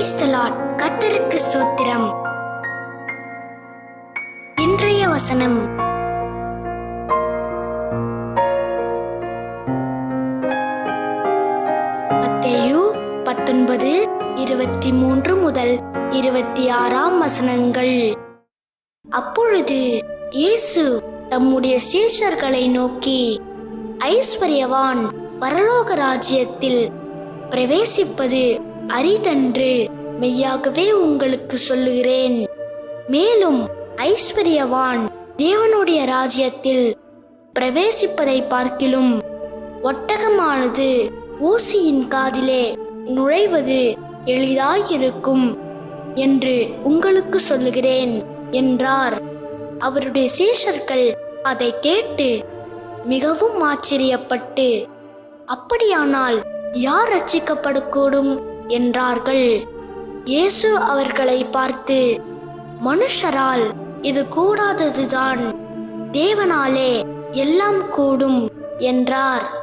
Praise the ஸ்தோத்திரம். இன்றைய வசனம். மத்தேயு பத்தொன்பது இருபத்தி மூன்று முதல் இருபத்தி ஆறாம் வசனங்கள். அப்பொழுது இயேசு தம்முடைய சீஷர்களை நோக்கி ஐஸ்வர்யவான் பரலோக ராஜ்யத்தில் பிரவேசிப்பது அரிதன்று. மெய்யாகவே உங்களுக்கு சொல்லுகிறேன். மேலும் ஐஸ்வர்யவான் தேவனுடைய ராஜ்யத்தில் பிரவேசிப்பதை பார்க்கிலும் ஒட்டகமானது ஊசியின் காதிலே நுழைவது எளிதாயிருக்கும் என்று உங்களுக்கு சொல்லுகிறேன் என்றார். அவருடைய சீஷர்கள் அதை கேட்டு மிகவும் ஆச்சரியப்பட்டு அப்படியானால் யார் ரட்சிக்கப்படக்கூடும்? என்றார்கள். இயேசு அவர்களை பார்த்து மனுஷரால் இது கூடாததுதான். தேவனாலே எல்லாம் கூடும் என்றார்.